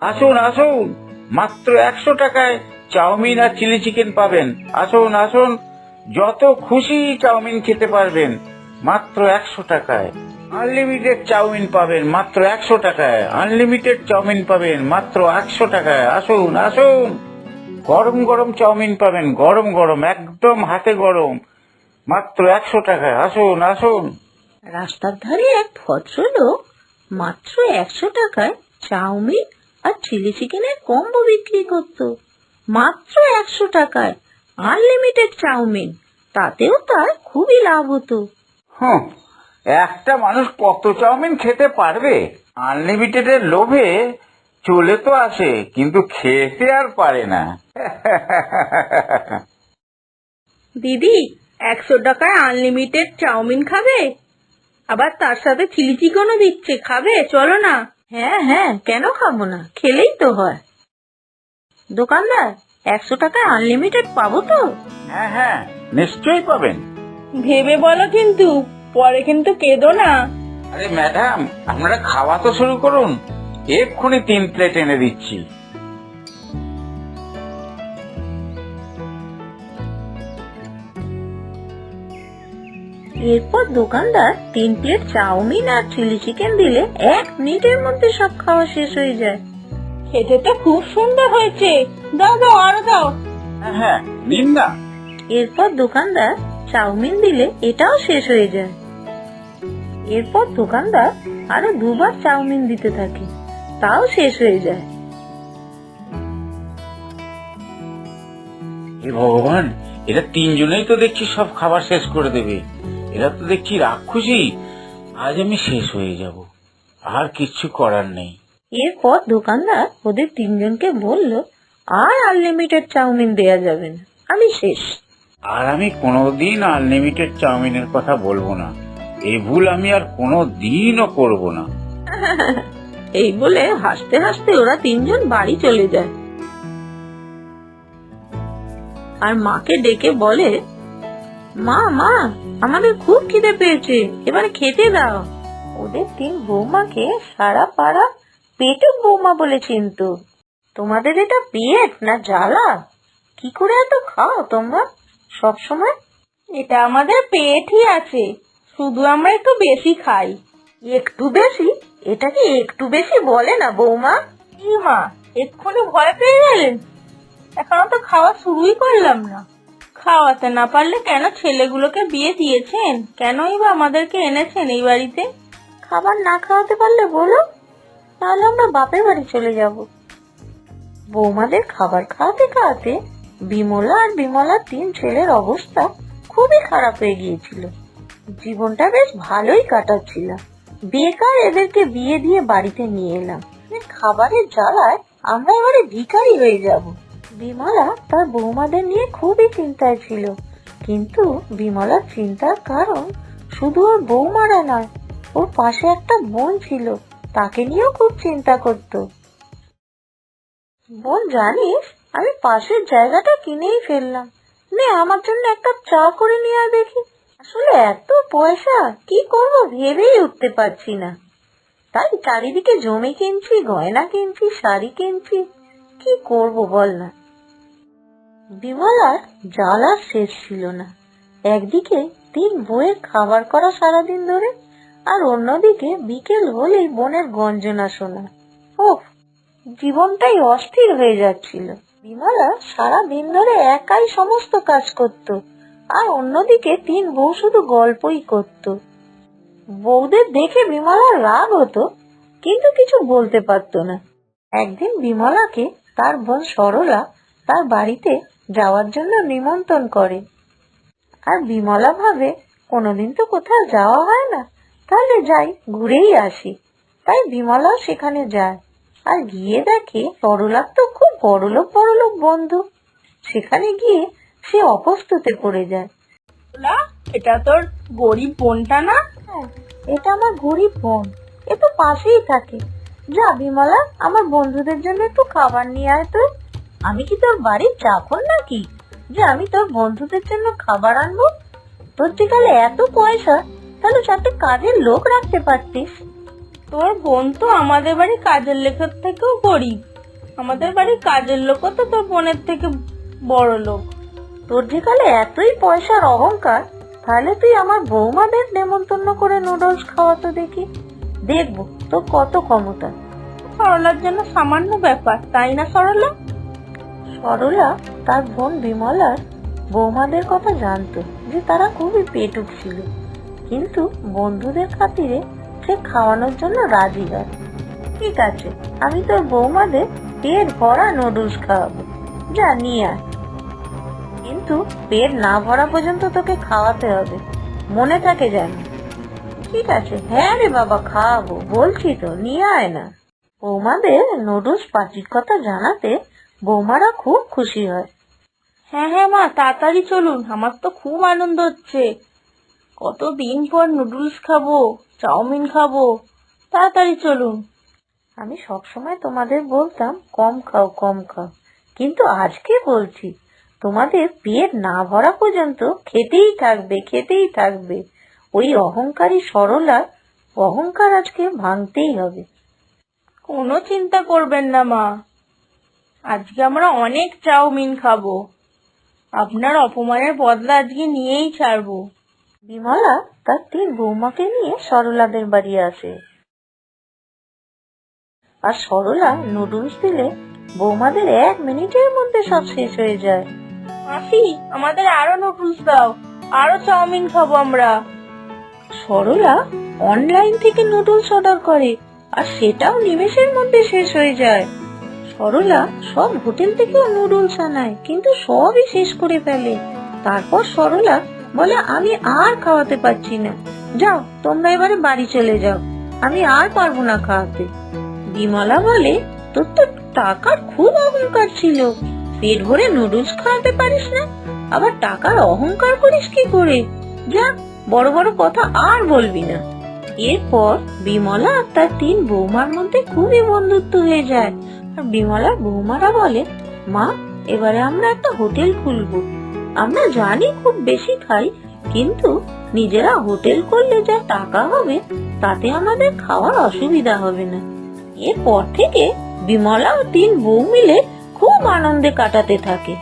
আসুন আসুন। মাত্র একশো টাকায় চাউমিন আর চিলি চিকেন পাবেন। আসুন আসুন। যত খুশি চাউমিন খেতে পারবেন, মাত্র একশো টাকায়। আনলিমিটেড চাউমিন পাবেন, মাত্র একশো টাকায়। আনলিমিটেড চাউমিন পাবেন, মাত্র একশো টাকায়। আসুন আসুন। গরম গরম চাউমিন পাবেন, গরম গরম, একদম হাতে গরম, মাত্র একশো টাকায়। আসুন আসুন। রাস্তার ধারে এক ভদ্রলোক মাত্র একশো টাকায় চাউমিন আর চিলি চিকেনের কম্বো বিক্রি করত। মাত্র একশো টাকায় আনলিমিটেড চাউমিন তাতেও তার খুবই লাভ হতো। হুঁ, একটা মানুষ কত চাউমিন খেতে পারবে? আনলিমিটেডের লোভে চলে তো আসে কিন্তু খেতে আর পারে না। দিদি একশো টাকায় আনলিমিটেড চাউমিন খাবে? আবার তার সাথে চিলি চিকেনও দিচ্ছে খাবে? চলো না। হ্যাঁ হ্যাঁ কেন খাব না? খেলেই তো হয়। দোকানদার একশো টাকায় আনলিমিটেড পাবো তো? হ্যাঁ হ্যাঁ নিশ্চয়ই পাবেন। ভেবে বলো কিন্তু পরে কিন্তু কেঁদো না। আরে ম্যাডাম আপনারা খাওয়া তো শুরু করুন। এক্ষুনি তিন প্লেট এনে দিচ্ছি। এরপর দোকানদার তিন প্লেট চাউমিন আর চিলি চিকেন দিলে এক মিনিটের মধ্যে সব খাওয়া শেষ হয়ে যায়। খেতে তো খুব সুন্দর হয়েছে। দাও দাও আরও দাও। হ্যাঁ হ্যাঁ নিন না। এরপর দোকানদার চাউমিন দিলে এটাও শেষ হয়ে যায়। এরপর দোকানদার আরও দুবার চাউমিন দিতে থাকে। তাও শেষ হয়ে যায়। ভগবান এটা তিনজনেই তো দেখছি সব খাবার শেষ করে দেবে। এরা তো দেখছি রাক্ষসী। আজ আমি শেষ হয়ে যাব। আর কিচ্ছু করার নেই। এরপর দোকানদার ওদের তিনজনকে বলল আর আনলিমিটেড চাউমিন দেয়া যাবে না। আমি শেষ। আর আমি কোনোদিন আনলিমিটেড চাউমিনের কথা বলব না। এই ভুল আমি আর কোনো দিনও করব না। এই বলে হাসতে হাসতে ওরা তিনজন বাড়ি চলে যায়। আর মাকে ডেকে বলে মা মা, আমাদের খুব খিদে পেয়েছে। এবার খেতে দাও। ওদের তিন বৌমাকে সারা পাড়া পেটুক বৌমা বলে চিনত। তোমাদের এটা পেট না জ্বালা? কি করে এত খাও তোমরা? সব সময় এটা আমাদের পেটই আছে। শুধু আমরা একটু বেশি খাই। একটু বেশি? এটা কি একটু বেশি বলে না বৌমা? কি মা, এক্ষুনি ভয় পেয়ে গেলেন? এখনও তো খাওয়া শুরুই করলাম না। খাওয়াতে না পারলে কেন ছেলেগুলোকে বিয়ে দিয়েছেন? কেনই বা আমাদেরকে এনেছেন এই বাড়িতে? খাবার না খাওয়াতে পারলে বলো, তাহলে আমরা বাপের বাড়ি চলে যাব। বৌমাদের খাবার খাওয়াতে খাওয়াতে বিমলা আর বিমলার তিন ছেলের অবস্থা খুবই খারাপ হয়ে গিয়েছিল। জীবনটা বেশ ভালোই কাটাচ্ছিলাম বেকার এদেরকে বিয়ে দিয়ে বাড়িতে নিয়ে এলাম। খাবারের জ্বালায় আমরা এবারে ভিখারি হয়ে যাব। বিমলা তার বৌমাদের নিয়ে খুবই চিন্তায় ছিল। কিন্তু বিমলার চিন্তার কারণ শুধু ওর বৌমারা নয়, ওর পাশে একটা বোন ছিল, তাকে নিয়েও খুব চিন্তা করতো। বোন, জানিস, আমি পাশের জায়গাটা কিনেই ফেললাম। নে, আমার জন্য একটা চা করে নিয়ে আয় দেখি। আসলে এত পয়সা, কি করব ভেবেই উঠতে পারছি না। তাই চারিদিকে জমি কিনছি, গয়না কিনছি, শাড়ি কিনছি, কি করব বল না। বিমলার জ্বালার শেষ ছিল না। একদিকে তিন বইয়ের খাবার করা সারাদিন ধরে, আর অন্যদিকে বিকেল হলেই বোনের গঞ্জনা শোনা। ওহ জীবনটাই অস্থির হয়ে যাচ্ছিল। বিমলা সারা দিন ধরে একাই সমস্ত কাজ করত, আর অন্যদিকে তিন বউ শুধু গল্পই করত। বউদের দেখে বিমলার রাগ হতো, কিন্তু কিছু বলতে পারতো না। একদিন বিমলাকে তার বোন সরলা তার বাড়িতে যাওয়ার জন্য নিমন্ত্রণ করে। আর বিমলা ভাবে কোনোদিন তো কোথাও যাওয়া হয় না। তাহলে যাই ঘুরেই আসি। তাই বিমলাও সেখানে যায়। আর গিয়ে দেখে সরলার তো খুব বড়লোক বড়লোক বন্ধু। সেখানে গিয়ে সে অপস্তুতে পড়ে যায়। এটা তোর গরিব বোনটা না? এটা আমার গরিব বোন। এ তো পাশেই থাকে। যা বিমলা আমার বন্ধুদের জন্য একটু খাবার নিয়ে আয় তো আমি কি তোর বাড়ির চাকর নাকি? যে আমি তোর বন্ধুদের জন্য খাবার আনব? তোর যেখানে এত পয়সা তাহলে চারটে কাজের লোক রাখতে পারতিস। তোর বোন তো আমাদের বাড়ি কাজের লেখার থেকেও গরিব। আমাদের বাড়ির কাজের লোকও তো তোর বোনের থেকে বড় লোক। তোর যেখানে এতই পয়সার অহংকার তাহলে তুই আমার বৌমাদের নেমন্তন্ন করে নুডলস খাওয়াতো দেখি। দেখব তোর কত ক্ষমতা। সরলার জন্য সামান্য ব্যাপার তাই না সরলা? সরলা তার বোন বিমলার বৌমাদের কথা জানতো যে তারা খুবই পেটুক ছিল। কিন্তু বন্ধুদের খাতিরে সে খাওয়ানোর জন্য রাজি হয়। ঠিক আছে, আমি তোর বৌমাদের পেট ভরা নুডলস খাওয়াবো। যা, নিয়ে আয়। কিন্তু পেট না ভরা পর্যন্ত তোকে খাওয়াতে হবে। মনে থাকে যেন। ঠিক আছে হ্যাঁ রে বাবা, খাওয়াবো। বলছি তো, নিয়ে আয় না। বৌমাদের নুডলস পাচির কথা জানাতে বৌমারা খুব খুশি হয়। হ্যাঁ হ্যাঁ মা তাড়াতাড়ি চলুন আমার তো খুব আনন্দ হচ্ছে। কতদিন পর নুডলস খাব চাউমিন খাব তাড়াতাড়ি চলুন। আমি সবসময় তোমাদের বলতাম কম খাও কম খাও। কিন্তু আজকে বলছি তোমাদের পেট না ভরা পর্যন্ত খেতেই থাকবে খেতেই থাকবে। ওই অহংকারী সরলা অহংকার আজকে ভাঙতেই হবে। কোনো চিন্তা করবেন না মা। আজকে আমরা অনেক চাউমিন খাব। আপনার অপমানের বদলা আজকে নিয়েই ছাড়বো। বিমলা তার তিন বৌমাকে নিয়ে সরলাদের বাড়ি আসে। আর সরলা নুডলস দিলে বৌমাদের এক মিনিটের মধ্যে সব শেষ হয়ে যায়। মাসি, আমাদের আরও নুডলস দাও, আরও চাউমিন খাব আমরা। সরলা অনলাইন থেকে নুডলস অর্ডার করে, আর সেটাও নিমেষের মধ্যে শেষ হয়ে যায়। সরলা সব হোটেল থেকেও নুডলস আনায়, কিন্তু সবই শেষ করে ফেলে। তারপর সরলা বলে, আমি আর খাওয়াতে পারছি না। যাও, তোমরা এবারে বাড়ি চলে যাও। আমি আর পারব না খাওয়াতে। বিমলা বলে, তোর তো টাকার খুব অহংকার ছিল। পেট ভরে নুডলস খাওয়াতে পারিস না? আবার টাকার অহংকার করিস কি করে? যা, বড় বড় কথা আর বলবি না। এরপর বিমলা আর তার তিন বৌমার মধ্যে খুবই বন্ধুত্ব হয়ে যায়। আর বিমলার বৌমারা বলে, মা, এবারে আমরা একটা হোটেল খুলবো। আমরা জানি খুব বেশি খাই, কিন্তু নিজেরা হোটেল করলে যা টাকা হবে, তাতে আমাদের খাওয়ার অসুবিধা হবে না। এরপর থেকে বিমলা ও তিন বউ মিলে খুব আনন্দে কাটাতে থাকে।